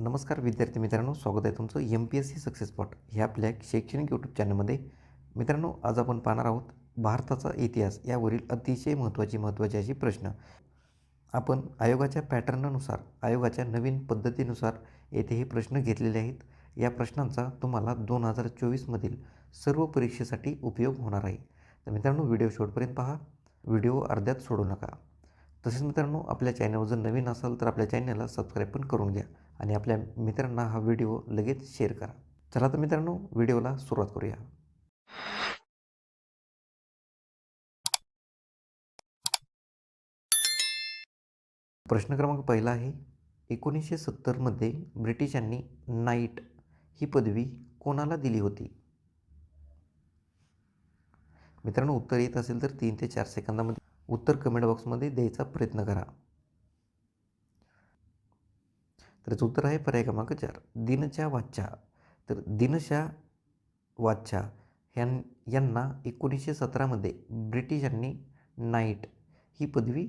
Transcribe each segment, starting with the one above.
नमस्कार विद्यार्थी मित्रांनो स्वागत आहे तुमचं M P S C success pot ह्या आपल्या शैक्षणिक यूट्यूब चॅनलमध्ये मित्रांनो आज आपण पाहणार आहोत भारताचा इतिहास यावरील अतिशय महत्त्वाची महत्त्वाचे असे प्रश्न. आपण आयोगाच्या पॅटर्ननुसार आयोगाच्या नवीन पद्धतीनुसार येथे हे प्रश्न घेतलेले आहेत. या प्रश्नांचा तुम्हाला दोन हजार चोवीसमधील सर्व परीक्षेसाठी उपयोग होणार आहे. तर मित्रांनो व्हिडिओ शेवटपर्यंत पहा. व्हिडिओ अर्ध्यात सोडू नका. तसेच मित्रांनो आपल्या चॅनलवर जर नवीन असाल तर आपल्या चॅनलला सबस्क्राईब पण करून घ्या. आणि आपल्या मित्रांना हा व्हिडिओ लगेच शेअर करा. चला तर मित्रांनो व्हिडिओला सुरुवात करूया. प्रश्न क्रमांक पहिला आहे एकोणीसशे सत्तरमध्ये ब्रिटिशांनी नाईट ही पदवी कोणाला दिली होती? मित्रांनो उत्तर येत असेल तर तीन ते चार सेकंदामध्ये उत्तर कमेंट बॉक्समध्ये द्यायचा प्रयत्न करा. त्याचं उत्तर आहे पर्याय क्रमांक चार. दिनच्या वाच्या. तर दिनशा वाच्या ह्यां यांना एकोणीसशे सतरामध्ये ब्रिटिशांनी नाईट ही पदवी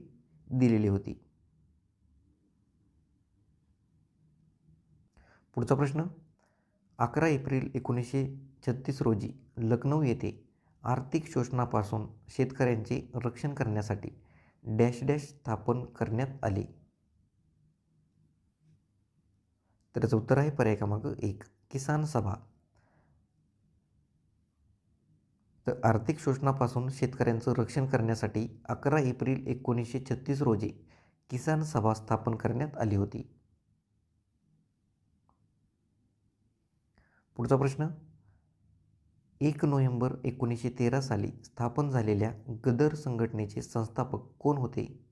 दिलेली होती. पुढचा प्रश्न. अकरा एप्रिल एकोणीसशे छत्तीस रोजी लखनौ येथे आर्थिक शोषणापासून शेतकऱ्यांचे रक्षण करण्यासाठी डॅश डॅश स्थापन करण्यात आले. तर याचं उत्तर आहे पर्याय क्रमांक एक किसान सभा. तर आर्थिक शोषणापासून शेतकऱ्यांचं रक्षण करण्यासाठी अकरा एप्रिल एकोणीसशे छत्तीस रोजी किसान सभा स्थापन करण्यात आली होती. पुढचा प्रश्न. एक नोव्हेंबर एकोणीसशे तेरा साली स्थापन झालेल्या गदर संघटनेचे संस्थापक कोण होते?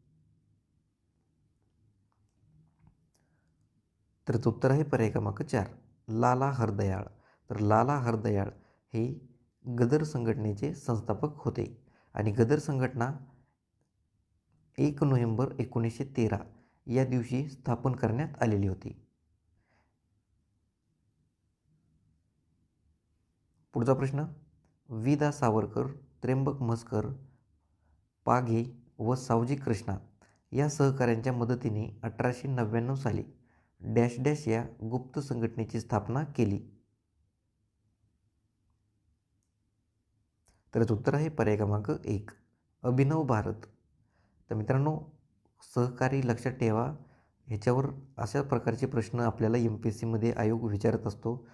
तर उत्तर आहे पर्याय क्रमांक चार लाला हरदयाळ. तर लाला हरदयाळ हे गदर संघटनेचे संस्थापक होते आणि गदर संघटना एक नोव्हेंबर एकोणीसशे तेरा या दिवशी स्थापन करण्यात आलेली होती. पुढचा प्रश्न विदा सावरकर त्र्यंबक मस्कर पाघे व सावजी कृष्णा या सहकाऱ्यांच्या मदतीने अठराशे नव्याण्णव साली डॅश डॅश या गुप्त संघटनेची स्थापना केली. तर उत्तर आहे पर्याय क्रमांक एक अभिनव भारत. तर मित्रांनो सहकारी लक्षात ठेवा ह्याच्यावर अशा प्रकारचे प्रश्न आपल्याला एम पी एस सीमध्ये आयोग विचारत असतो.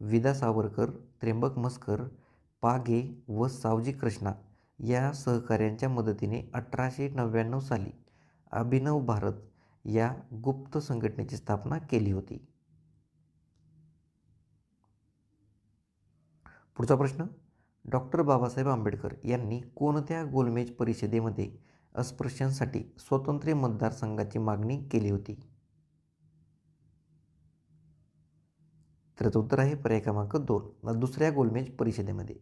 विदा सावरकर त्र्यंबक मस्कर पागे व सावजी कृष्णा या सहकाऱ्यांच्या मदतीने अठराशे नव्याण्णव साली अभिनव भारत या गुप्त संघटनेची स्थापना केली होती. पुढचा प्रश्न डॉक्टर बाबासाहेब आंबेडकर यांनी कोणत्या गोलमेज परिषदेमध्ये अस्पृश्यांसाठी स्वतंत्र मतदारसंघाची मागणी केली होती? तर याचं उत्तर आहे पर्याय क्रमांक दोन दुसऱ्या गोलमेज परिषदेमध्ये.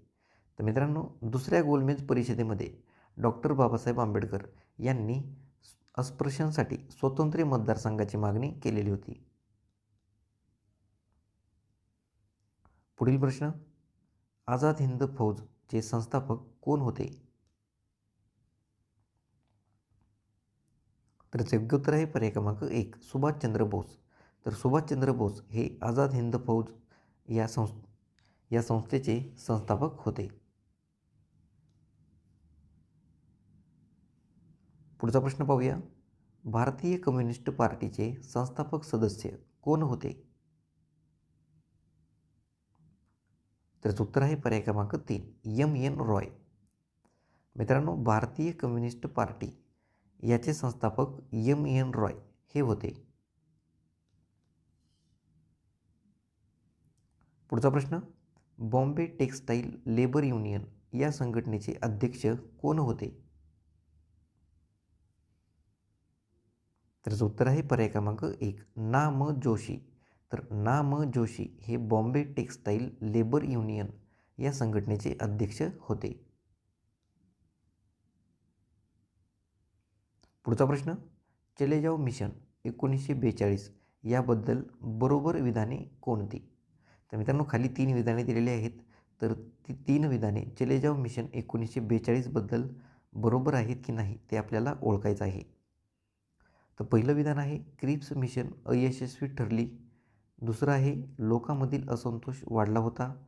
तर मित्रांनो दुसऱ्या गोलमेज परिषदेमध्ये डॉक्टर बाबासाहेब आंबेडकर यांनी अस्पृश्यांसाठी स्वतंत्र मतदारसंघाची मागणी केलेली होती. पुढील प्रश्न. आझाद हिंद फौजचे संस्थापक कोण होते? तर योग्य उत्तर आहे पर्याय क्रमांक एक सुभाषचंद्र बोस. तर सुभाषचंद्र बोस हे आझाद हिंद फौज या संस् या संस्थेचे संस्थापक होते. पुढचा प्रश्न पाहूया. भारतीय कम्युनिस्ट पार्टीचे संस्थापक सदस्य कोण होते? तर उत्तर आहे पर्याय क्रमांक तीन एम. एन. रॉय. मित्रांनो भारतीय कम्युनिस्ट पार्टी याचे संस्थापक एम. एन. रॉय हे होते. पुढचा प्रश्न बॉम्बे टेक्स्टाईल लेबर युनियन या संघटनेचे अध्यक्ष कोण होते? तर उत्तर आहे पर्याय क्रमांक एक ना म जोशी तर ना म जोशी हे बॉम्बे टेक्स्टाईल लेबर युनियन या संघटनेचे अध्यक्ष होते. पुढचा प्रश्न चले जाओ मिशन एकोणीसशे बेचाळीस याबद्दल बरोबर विधाने कोणती? तर मित्रांनो खाली तीन विधाने दिलेली आहेत. तर ती तीन विधाने चले जाओ मिशन एकोणीसशे बेचाळीसबद्दल बरोबर आहेत की नाही ते आपल्याला ओळखायचं आहे. तर पहिलं विधान आहे क्रिप्स मिशन अयशस्वी ठरली. दुसरं आहे लोकांमधील असंतोष वाढला होता.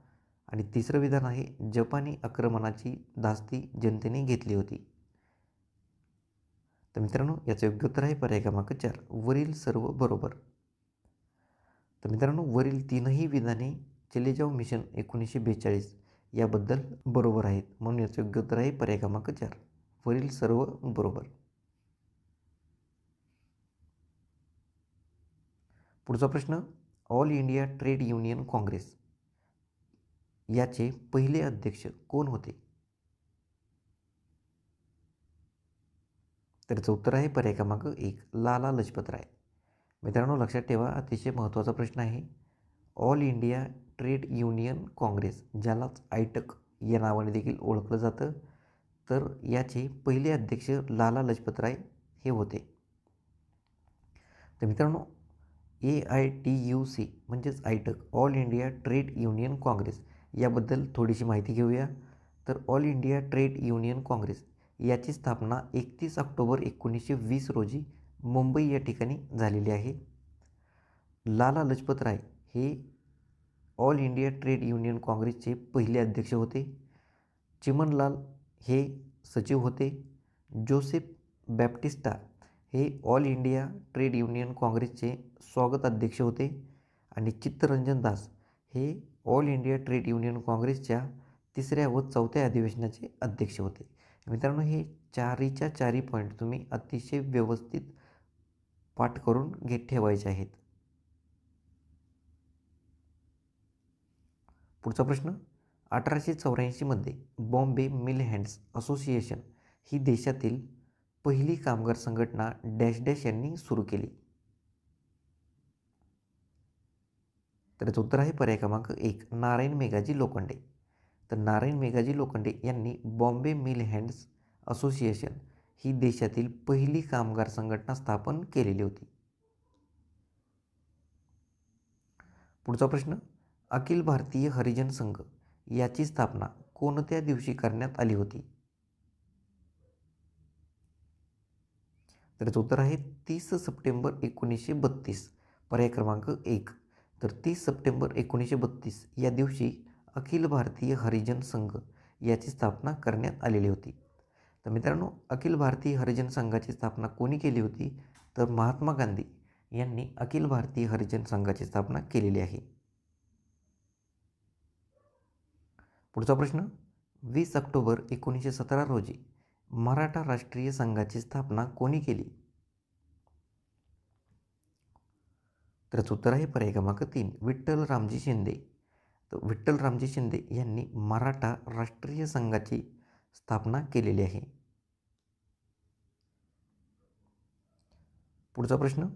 आणि तिसरं विधान आहे जपानी आक्रमणाची धास्ती जनतेने घेतली होती. तर मित्रांनो याचं योग्य उत्तर आहे पर्याय क्रमांक चार वरील सर्व बरोबर. तर मित्रांनो वरील तीनही विधाने चले जाऊ मिशन एकोणीसशे बेचाळीस याबद्दल बरोबर आहेत. म्हणून याचं योग्य उत्तर आहे पर्याय क्रमांक चार वरील सर्व बरोबर. पुढचा प्रश्न all India trade union congress याचे पहिले अध्यक्ष कोण होते? त्याचं उत्तर आहे पर्याय क्रमांक एक लाला लजपत राय. मित्रांनो लक्षात ठेवा अतिशय महत्त्वाचा प्रश्न आहे. All India trade union congress ज्यालाच AITUC या नावाने देखील ओळखलं जातं तर याचे पहिले अध्यक्ष लाला लजपत राय हे होते. तर मित्रांनो A I T U C म्हणजेच AITUC e all India trade union congress याबद्दल थोडीशी माहिती घेऊया. तर all India trade union congress याची स्थापना एकतीस ऑक्टोबर एकोणीसशे वीस रोजी मुंबई या ठिकाणी झालेली आहे. लाला लजपत राय हे ऑल इंडिया ट्रेड युनियन काँग्रेसचे पहिले अध्यक्ष होते. चिमनलाल हे सचिव होते. जोसेफ बॅप्टिस्टा हे ऑल इंडिया ट्रेड युनियन काँग्रेसचे स्वागत अध्यक्ष होते आणि चित्तरंजन दास हे ऑल इंडिया ट्रेड युनियन काँग्रेसच्या तिसऱ्या व चौथ्या अधिवेशनाचे अध्यक्ष होते. मित्रांनो हे चारीच्या चारी पॉईंट तुम्ही अतिशय व्यवस्थित पाठ करून घेत ठेवायचे आहेत. पुढचा प्रश्न अठराशे चौऱ्याऐंशीमध्ये बॉम्बे मिल हँड्स असोसिएशन ही देशातील पहिली कामगार संघटना डॅश डॅश यांनी सुरू केली. तर याचं उत्तर आहे पर्याय क्रमांक एक नारायण मेघाजी लोखंडे. तर नारायण मेघाजी लोखंडे यांनी बॉम्बे मिल हँड्स असोसिएशन ही देशातील पहिली कामगार संघटना स्थापन केलेली होती. पुढचा प्रश्न अखिल भारतीय हरिजन संघ याची स्थापना कोणत्या दिवशी करण्यात आली होती? त्याचं उत्तर आहे तीस सप्टेंबर एकोणीसशे बत्तीस. पर्याय क्रमांक एक. तर तीस सप्टेंबर एकोणीसशे बत्तीस या दिवशी अखिल भारतीय हरिजन संघ याची स्थापना करण्यात आलेली होती. तर मित्रांनो अखिल भारतीय हरिजन संघाची स्थापना कोणी केली होती? तर महात्मा गांधी यांनी अखिल भारतीय हरिजन संघाची स्थापना केलेली आहे. पुढचा प्रश्न. वीस ऑक्टोबर एकोणीसशे सतरा रोजी मराठा राष्ट्रीय संघाची स्थापना कोणी केली? तर उत्तर आहे पर्याय क्रमांक तीन विठ्ठल रामजी शिंदे. तर विठ्ठल रामजी शिंदे यांनी मराठा राष्ट्रीय संघाची स्थापना केलेली आहे. पुढचा प्रश्न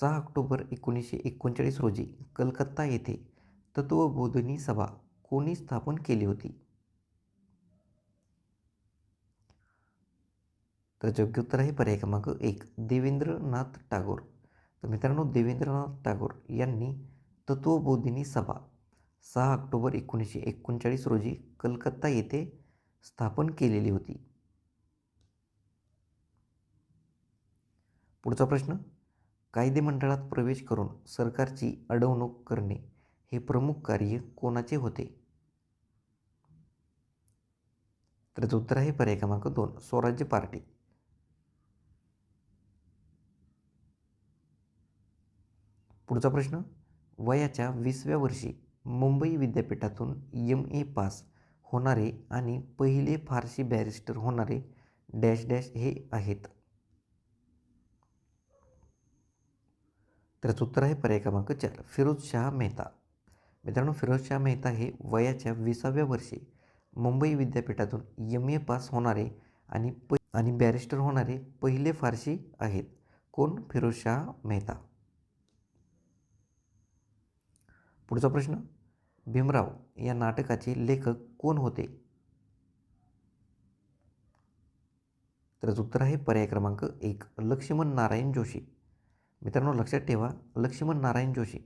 सहा ऑक्टोबर एकोणीसशे एकोणचाळीस रोजी कलकत्ता येथे तत्वबोधिनी सभा कोणी स्थापन केली होती? तर योग्य उत्तर आहे. पर्याय क्रमांक एक देवेंद्रनाथ टागोर. तर मित्रांनो देवेंद्रनाथ टागोर यांनी तत्वबोधिनी सभा सहा ऑक्टोबर एकोणीसशे एकोणचाळीस रोजी कलकत्ता येथे स्थापन केलेली होती. पुढचा प्रश्न कायदेमंडळात प्रवेश करून सरकारची अडवणूक करणे हे प्रमुख कार्य कोणाचे होते? तर उत्तर आहे. पर्याय क्रमांक दोन स्वराज्य पार्टी. पुढचा प्रश्न वयाच्या वीसव्या वर्षी मुंबई विद्यापीठातून एम ए पास होणारे आणि पहिले फारसी बॅरिस्टर होणारे डॅश डॅश हे आहेत. त्याचं उत्तर आहे पर्याय क्रमांक चार फिरोज शाह मेहता. मित्रांनो फिरोज शाह मेहता हे वयाच्या विसाव्या वर्षी मुंबई विद्यापीठातून एम ए पास होणारे आणि प आणि बॅरिस्टर होणारे पहिले फारशी आहेत. कोण? फिरोज शाह मेहता. पुढचा प्रश्न. भीमराव या नाटकाचे लेखक कोण होते? तर उत्तर आहे पर्याय क्रमांक एक लक्ष्मण नारायण जोशी. मित्रांनो लक्षात ठेवा लक्ष्मण नारायण जोशी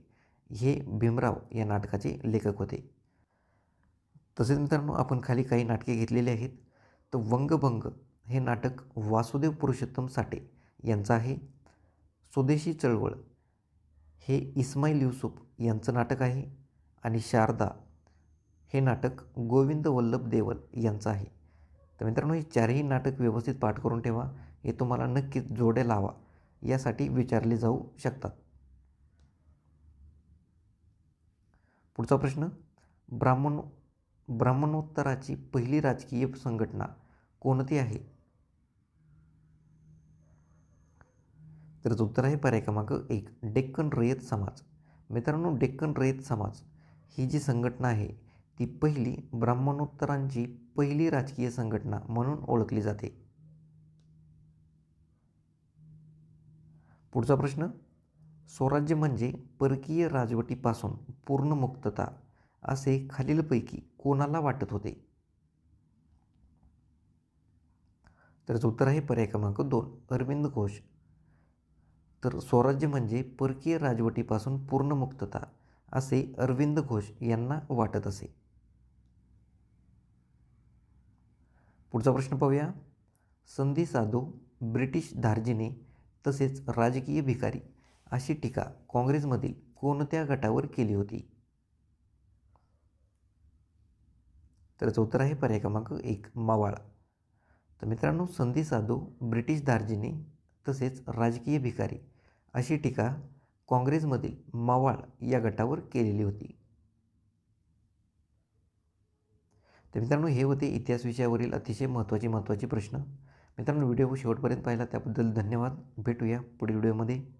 हे भीमराव या नाटकाचे लेखक होते. तसेच मित्रांनो आपण खाली काही नाटके घेतलेली आहेत. तर वंगभंग हे नाटक वासुदेव पुरुषोत्तम साठे यांचं आहे. स्वदेशी चळवळ हे इस्माईल युसुफ यांचं नाटक आहे आणि शारदा हे नाटक गोविंद वल्लभ देवल यांचं आहे. तर मित्रांनो हे चारही नाटक व्यवस्थित पाठ करून ठेवा. हे तुम्हाला नक्कीच जोडे लावा. यासाठी विचारले जाऊ शकतात. पुढचा प्रश्न. ब्राह्मण ब्राह्मणोत्तराची पहिली राजकीय संघटना कोणती आहे? तर उत्तर आहे पर्याय क्रमांक एक डेक्कन रयत समाज. मित्रांनो डेक्कन रयत समाज ही जी संघटना आहे ती पहिली ब्राह्मणोत्तरांची पहिली राजकीय संघटना म्हणून ओळखली जाते. पुढचा प्रश्न स्वराज्य म्हणजे परकीय राजवटीपासून पूर्ण मुक्तता असे खालीलपैकी कोणाला वाटत होते? तर उत्तर आहे पर्याय क्रमांक दोन अरविंद घोष. तर स्वराज्य म्हणजे परकीय राजवटीपासून पूर्ण मुक्तता असे अरविंद घोष यांना वाटत असे. पुढचा प्रश्न पाहूया. संधी साधू ब्रिटिश धार्जिने तसेच राजकीय भिकारी अशी टीका काँग्रेसमधील कोणत्या गटावर केली होती? तर उत्तर आहे पर्याय क्रमांक एक मावाळ. तर मित्रांनो संधी साधू ब्रिटिश दार्जिने तसेच राजकीय भिकारी अशी टीका काँग्रेसमधील मावाळ या गटावर केलेली होती. तर मित्रांनो हे होते इतिहास विषयावरील अतिशय महत्त्वाचे महत्त्वाचे प्रश्न. मित्रांनो व्हिडिओ शेवटपर्यंत पाहिला त्याबद्दल धन्यवाद. भेटूया पुढील व्हिडिओमध्ये.